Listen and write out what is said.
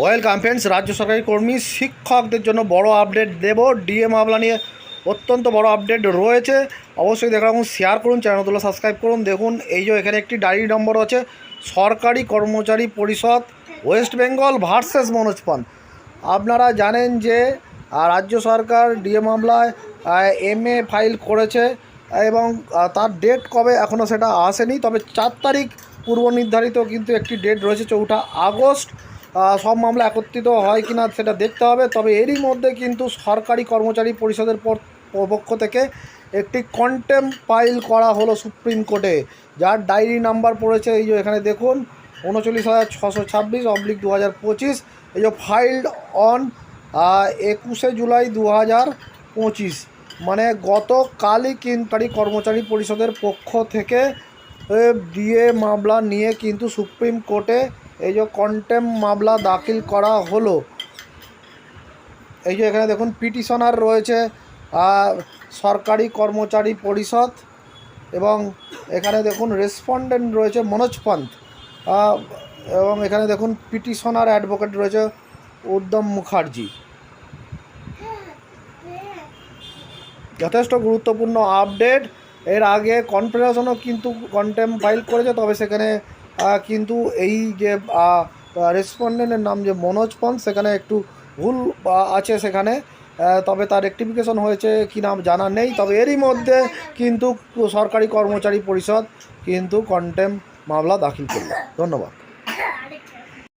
Welcome friends রাজ্য সরকারি কর্মী, শিক্ষকদের জন্য বড় আপডেট দেব। ডিএ মামলা নিয়ে অত্যন্ত বড় আপডেট রয়েছে। অবশ্যই দেখা রাখুন শেয়ার করুন চ্যানেলগুলো সাবস্ক্রাইব করুন। দেখুন, এই যে এখানে একটি ডায়েরি নম্বর আছে সরকারি কর্মচারী পরিষদ ওয়েস্ট বেঙ্গল ভার্সেস মনোজ পান আপনারা জানেন যে রাজ্য সরকার ডিএ মামলায় এম এ ফাইল করেছে, এবং তার ডেট কবে এখনও সেটা আসেনি। তবে চার তারিখ পূর্ব নির্ধারিত কিন্তু একটি ডেট রয়েছে, চৌঠা আগস্ট। সব মামলা একত্রিত হয় কি না সেটা দেখতে হবে। তবে এরই মধ্যে কিন্তু সরকারি কর্মচারী পরিষদের পর- পক্ষ থেকে একটি কন্টেম ফাইল করা হলো সুপ্রিম কোর্টে। যার ডায়েরি নাম্বার পড়েছে, এই যে এখানে দেখুন, উনচল্লিশ হাজার ছশো ছাব্বিশ অবলিক দু হাজার পঁচিশ, এই যে ফাইল্ড অন একুশে জুলাই দু হাজার পঁচিশ। মানে গতকালই কিনকারী কর্মচারী পরিষদের পক্ষ থেকে ডিএ মামলা নিয়ে কিন্তু সুপ্রিম কোর্টে এই যে কন্টেম মামলা দাখিল করা হলো। এই যে এখানে দেখুন পিটিশনার রয়েছে সরকারি কর্মচারী পরিষদ এবং এখানে দেখুন রেসপন্ডেন্ট রয়েছে মনোজ আহ, এবং এখানে দেখুন পিটিশনার অ্যাডভোকেট রয়েছে উদ্যম মুখার্জি। যথেষ্ট গুরুত্বপূর্ণ আপডেট এর আগে কনফেডারেশনও কিন্তু কন্টেম ফাইল করেছে তবে সেখানে কিন্তু এই যে রেসপন্ডেন্টের নাম যে মনোজ পন্থ, সেখানে একটু ভুল আছে সেখানে। তবে তার রেক্টিফিকেশন হয়েছে কি নাম জানা নেই। তবে এরই মধ্যে কিন্তু সরকারি কর্মচারী পরিষদ কিন্তু কন্টেম মামলা দাখিল করল। ধন্যবাদ।